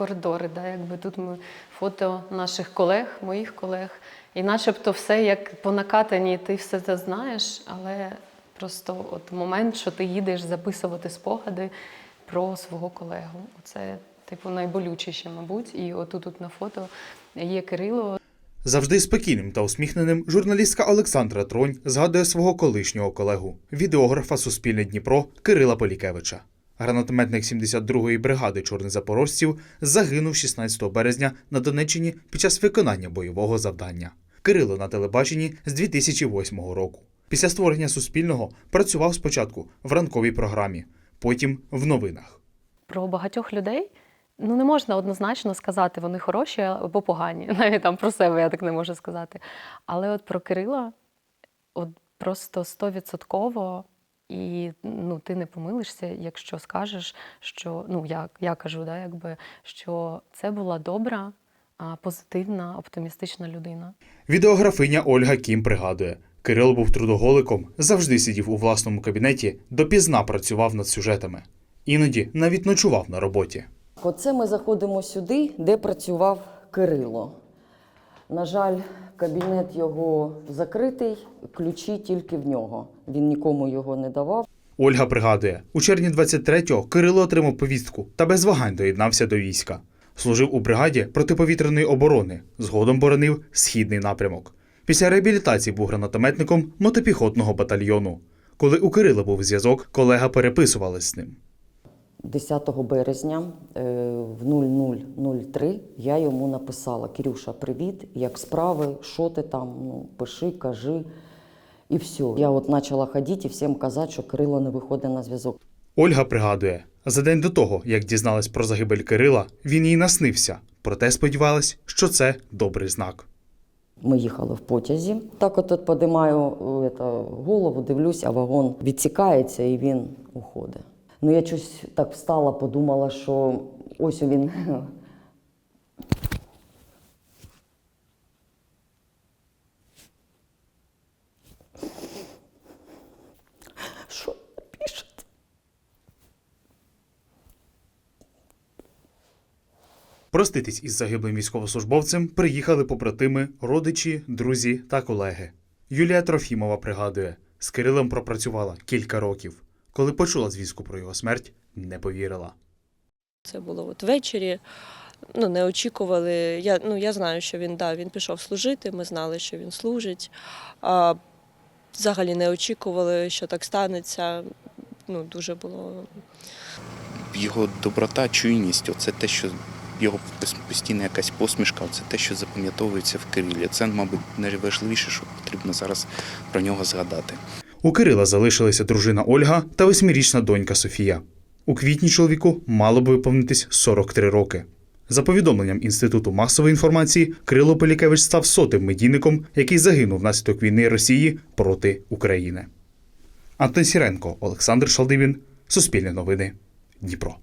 коридори. Да, якби тут ми фото наших колег, моїх колег. І начебто все як по накатанні, ти все це знаєш, але просто от момент, що ти їдеш записувати спогади про свого колегу. Це типу найболючіше, мабуть. І отут тут на фото є Кирило, Завжди спокійним та усміхненим журналістка Олександра Тронь згадує свого колишнього колегу, відеографа Суспільне Дніпро Кирила Полікевича. Гранатометник 72-ї бригади чорних запорожців загинув 16 березня на Донеччині під час виконання бойового завдання. Кирило на телебаченні з 2008 року. Після створення Суспільного працював спочатку в ранковій програмі, потім в новинах. про багатьох людей. Ну, не можна однозначно сказати, вони хороші або погані. Навіть там про себе я так не можу сказати. Але от про Кирила, от просто стовідсотково, і ну, ти не помилишся, якщо скажеш, що ну я, я кажу, да, якби, що це була добра, позитивна, оптимістична людина. Відеографиня Ольга Кім пригадує, Кирил був трудоголиком, завжди сидів у власному кабінеті, допізна працював над сюжетами. Іноді навіть ночував на роботі. Оце ми заходимо сюди, де працював Кирило. На жаль, кабінет його закритий, ключі тільки в нього. Він нікому його не давав. Ольга пригадує, у червні 23-го Кирило отримав повістку та без вагань доєднався до війська. Служив у бригаді протиповітряної оборони, згодом боронив східний напрямок. Після реабілітації був гранатометником мотопіхотного батальйону. Коли у Кирила був зв'язок, колега переписувалась з ним. 10 березня е, в 0003 я йому написала: Кирюша, привіт, як справи, що ти там? Ну, пиши, кажи. І все. Я от почала ходити і всім казати, що Кирило не виходить на зв'язок. Ольга пригадує, за день до того, як дізналась про загибель Кирила, він їй наснився, проте сподівалась, що це добрий знак. Ми їхали в потязі. Так от, от подимаю е, голову, дивлюсь, а вагон відсікається і він уходить. Ну я щось так встала, подумала, що ось він. Що пише? Проститись із загиблим військовослужбовцем приїхали побратими, родичі, друзі та колеги. Юлія Трофімова пригадує, з Кирилом пропрацювала кілька років. Коли почула звістку про його смерть, не повірила. Це було от ввечері. Ну, не очікували. Я, ну, я знаю, що він, да, він пішов служити, ми знали, що він служить. А, взагалі не очікували, що так станеться. Ну, дуже було його доброта, чуйність оце те, що його постійна якась посмішка, це те, що запам'ятовується в Кирилі. Це, мабуть, найважливіше, що потрібно зараз про нього згадати. У Кирила залишилися дружина Ольга та восьмирічна донька Софія. У квітні чоловіку мало б виповнитись 43 роки. За повідомленням Інституту масової інформації, Кирило Полікевич став сотим медійником, який загинув внаслідок війни Росії проти України. Антон Сіренко, Олександр Шалдивін, Суспільне новини, Дніпро.